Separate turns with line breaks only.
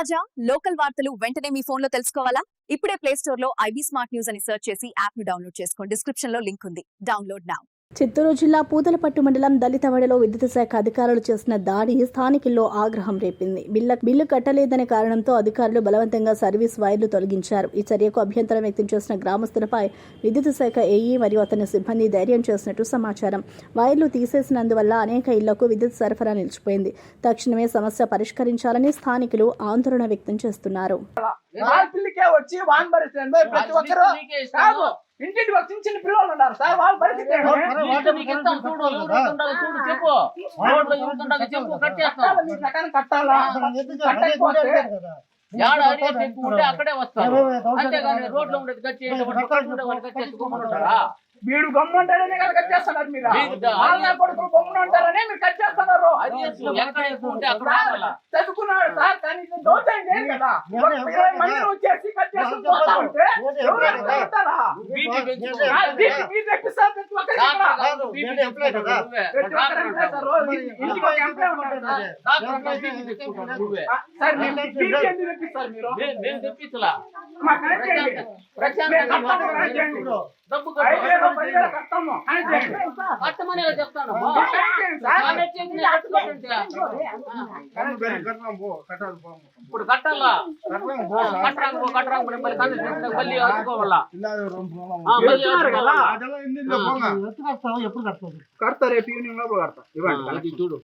తాజా లోకల్ వార్తలు వెంటనే మీ ఫోన్లో తెలుసుకోవాలా? ఇప్పుడే ప్లే స్టోర్లో ఐబీ స్మార్ట్ న్యూస్ అని సెర్చ్ చేసి యాప్ను డౌన్లోడ్ చేసుకోండి. డిస్క్రిప్షన్లో లింక్ ఉంది. డౌన్లోడ్ నా.
చిత్తూరు జిల్లా పూతలపట్టు మండలం దళితవాడలో విద్యుత్ శాఖ అధికారులు చేసిన దాడి స్థానికుల్లో ఆగ్రహం రేపింది. బిల్ల బిల్లు కట్టలేదనే కారణంతో అధికారులు బలవంతంగా సర్వీస్ వైర్లు తొలగించారు. ఈ చర్యకు అభ్యంతరం వ్యక్తం చేసిన గ్రామస్తులపై విద్యుత్ శాఖ ఏఈ మరియు అతని సిబ్బంది ధైర్యం చేసినట్టు సమాచారం. వైర్లు తీసేసినందువల్ల అనేక ఇళ్ళకు విద్యుత్ సరఫరా నిలిచిపోయింది. తక్షణమే సమస్య పరిష్కరించాలని స్థానికులు ఆందోళన వ్యక్తం చేస్తున్నారు.
ప్రతి ఒక్కరు ఇంటింటి ఒక చిన్న చిన్న పిల్లలు ఉన్నారు. సార్ వాళ్ళ పరిస్థితి ఏంటి?
నీకు నీకు ఇస్తాం చూడు ఎవరు ఉంటుండదు చూడు చెప్పు. రోడ్లో ఎవరుంటుండదు చెప్పు కట్టేస్తాం.
కట్టాలా మీ ప్రకారం కట్టాలా? కట్టకపోతే
ఏడ అడిగేసి ఎక్కువ ఉంటే అక్కడే వస్తారు. అంతేగాని రోడ్లో ఉండేది కట్టి ఉండే వాళ్ళు కట్టేసి ఉంటారా?
వీడు గమ్ముంటారనే కదా కట్టేస్తున్నారు మీరు.
వీడు దా-
వాళ్ళ కొడుకు గమ్మున ఉంటారనే మీరు సార్,
ఉండాలా?
చదువుకున్నాడు సార్ కానీ ఏం కదా. ఒక ఇరవై మంది వచ్చేసి కట్టేసుకుని పోతా ఉంటే ఎవరైనా కడతారా?
బీపీ పెంచుకో.
ఆ, దీన్ని మీరు తెప్పిస్తారు ప్రతి ఒక్కరికి
డాక్టర్
ఇక్కడ.
కాదు, బీపీ తెచ్చుకుంటాడు నువ్వే.
ప్రతి
డాక్టర్
ఒక్కరికి
అంటావు.
సార్ రోజు ఇంటికి ఒక ఎంప్లాయ్ ఉంటాడు సార్.
డాక్టర్ అంటావు, బీపీ తెచ్చుకుంటాడు నువ్వే.
ఆ, సార్ మీరు బీపీ ఎందుకు తెప్పిస్తారు మీరు
మేము మేము తెప్పించలా
మాకు కనెక్ట్ చేయండి.
ప్రశాంత్
మేము కడతాము, కనెక్ట్ చేయండి.
డబ్బు
ఐదు వేలు, పది వేలు
కట్టు.
కడతాము, కనెక్ట్ చేయండి.
కట్టమని చెప్తాను
కనెక్ట్ చేయండి సార్.
కనెక్ట్ చేసి నేను కట్టుకుంటుంటే. ఇప్పుడు కట్టాలా కట్టరాంగ పో, కట్టరాంగ పో, మళ్ళీ కన్ను చేస్తే మళ్ళీ వేసుకోవాలా ఆ, మళ్ళీ
estado ya
por Garta.